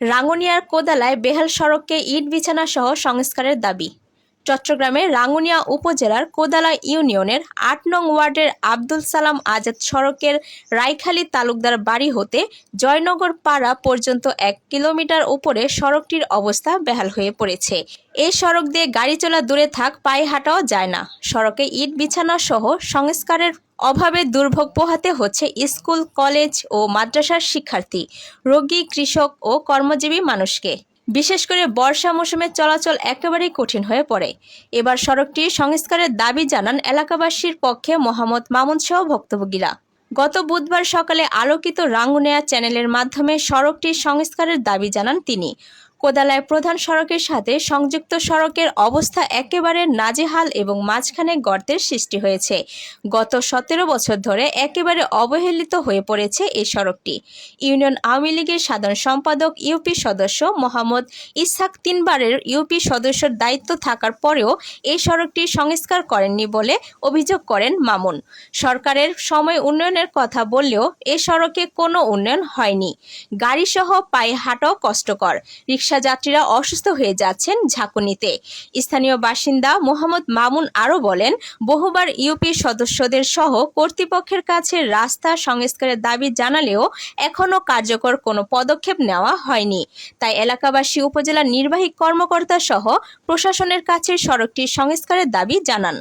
রাঙ্গুনিয়ার কোদালায় বেহাল সড়ককে ইট বিছানা সহ সংস্কারের দাবি। চট্টগ্রামের রাঙ্গুনিয়া উপজেলার কোদালা ইউনিয়নের আট নং ওয়ার্ডের আব্দুল সালাম আজাদ সড়কের রাইখালী তালুকদার বাড়ি হতে জয়নগর পাড়া পর্যন্ত এক কিলোমিটার উপরে সড়কটির অবস্থা বেহাল হয়ে পড়েছে। এই সড়ক দিয়ে গাড়ি চলা দূরে থাক, পায়ে হাঁটাও যায় না। সড়কে ইট বিছানা সহ সংস্কারের অভাবে দুর্ভোগ পোহাতে হচ্ছে স্কুল, কলেজ ও মাদ্রাসার শিক্ষার্থী, রোগী, কৃষক ও কর্মজীবী মানুষকে। বিশেষ করে বর্ষা মৌসুমে চলাচল একেবারেই কঠিন হয়ে পড়ে। এবার সড়কটি সংস্কারের দাবি জানান এলাকাবাসীর পক্ষে মোহাম্মদ মামুন সহ ভক্তভোগীরা। গত বুধবার সকালে আলোকিত রাঙ্গুনেয়া চ্যানেলের মাধ্যমে সড়কটির সংস্কারের দাবি জানান তিনি। কোদালায় প্রধান সড়কের সাথে সংযুক্ত সড়কের অবস্থা একেবারে নাজেহাল এবং মাঝখানে গর্তের সৃষ্টি হয়েছে। গত সতেরো বছর ধরে একেবারে অবহেলিত হয়ে পড়েছে এই সড়কটি। ইউনিয়ন আওয়ামী লীগের সাধারণ সম্পাদক, ইউপি সদস্য মোহাম্মদ ইসহাক তিনবারের ইউপি সদস্যর দায়িত্ব থাকার পরেও এই সড়কটি সংস্কার করেননি বলে অভিযোগ করেন মামুন। সরকারের সময় উন্নয়নের কথা বললেও এ সড়কে কোনো উন্নয়ন হয়নি। গাড়িসহ পায়ে হাঁটাও কষ্টকর। রিক্সা যাত্রীরা অসুস্থ হয়ে যাচ্ছেন ঝাঁকুনিতে। স্থানীয় বাসিন্দা মোহাম্মদ মামুন আরও বলেন, বহুবার ইউপি সদস্যদের সহ কর্তৃপক্ষের কাছে রাস্তা সংস্কারের দাবি জানালেও এখনও কার্যকর কোনো পদক্ষেপ নেওয়া হয়নি। তাই এলাকাবাসী, উপজেলা নির্বাহী কর্মকর্তা সহ প্রশাসনের কাছে সড়কটি সংস্কারের দাবি জানান।